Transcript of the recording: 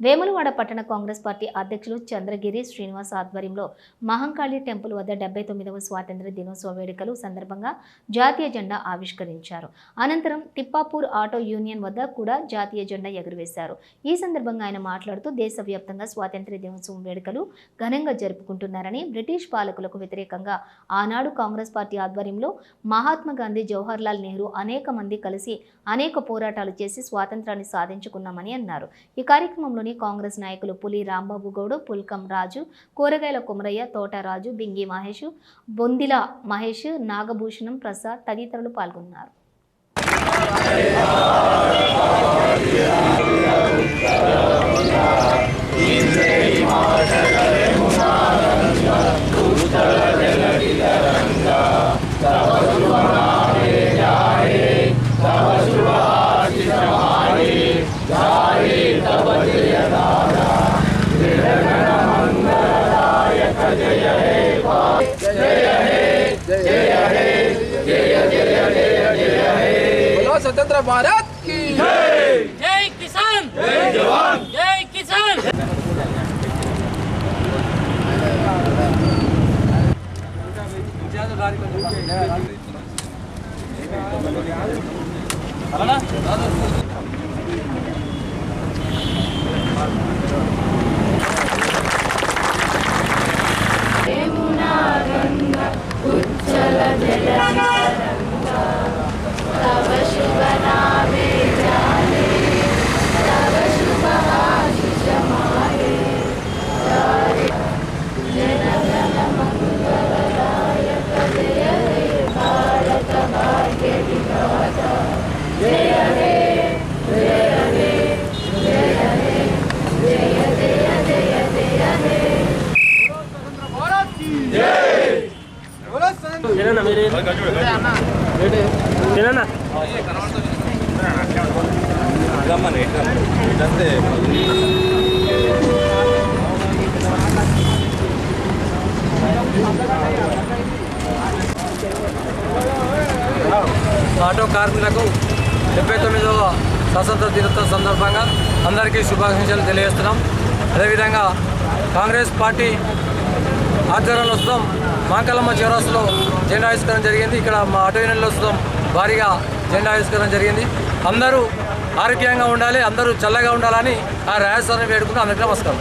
వేములవాడ పట్టణ కాంగ్రెస్ పార్టీ అధ్యక్షులు చంద్రగిరి శ్రీనివాస్ ఆధ్వర్యంలో మహంకాళి టెంపుల్ వద్ద డెబ్బై తొమ్మిదవ స్వాతంత్ర దినోత్సవ వేడుకలు సందర్భంగా జాతీయ జెండా ఆవిష్కరించారు. అనంతరం తిప్పాపూర్ ఆటో యూనియన్ వద్ద కూడా జాతీయ జెండా ఎగురవేశారు. ఈ సందర్భంగా ఆయన మాట్లాడుతూ దేశవ్యాప్తంగా స్వాతంత్ర దినోత్సవం వేడుకలు ఘనంగా జరుపుకుంటున్నారని బ్రిటిష్ పాలకులకు వ్యతిరేకంగా ఆనాడు కాంగ్రెస్ పార్టీ ఆధ్వర్యంలో మహాత్మా గాంధీ జవహర్లాల్ నెహ్రూ అనేక మంది కలిసి అనేక పోరాటాలు చేసి స్వాతంత్రాన్ని సాధించుకున్నామని అన్నారు. ఈ కార్యక్రమంలోని కాంగ్రెస్ నాయకులు పులి రాంబాబు గౌడ్ పుల్కం రాజు కూరగాయల కుమరయ్య తోటరాజు బింగి మహేష్ బొందిల మహేష్ నాగభూషణం ప్రసాద్ తదితరులు పాల్గొన్నారు. बोलो భారత్కి జై కిసాన్ జై జవాన్ జై కిసాన్ అలానా ఆటో కార్మికులకు డెబ్బై తొమ్మిదవ స్వతంత్ర దినోత్సవం సందర్భంగా అందరికీ శుభాకాంక్షలు తెలియజేస్తున్నాం. అదేవిధంగా కాంగ్రెస్ పార్టీ ఆధ్వర్యంలో వస్తాం. మాంకలమ్మ చౌరాసులో జెండా ఆవిష్కరణ జరిగింది. ఇక్కడ మా ఆటో యూనియన్లో భారీగా జెండా ఆవిష్కరణ జరిగింది. అందరూ ఆరోగ్యంగా ఉండాలి అందరూ చల్లగా ఉండాలని ఆ రాజస్థానం వేడుకుంటూ అందరికీ నమస్కారం.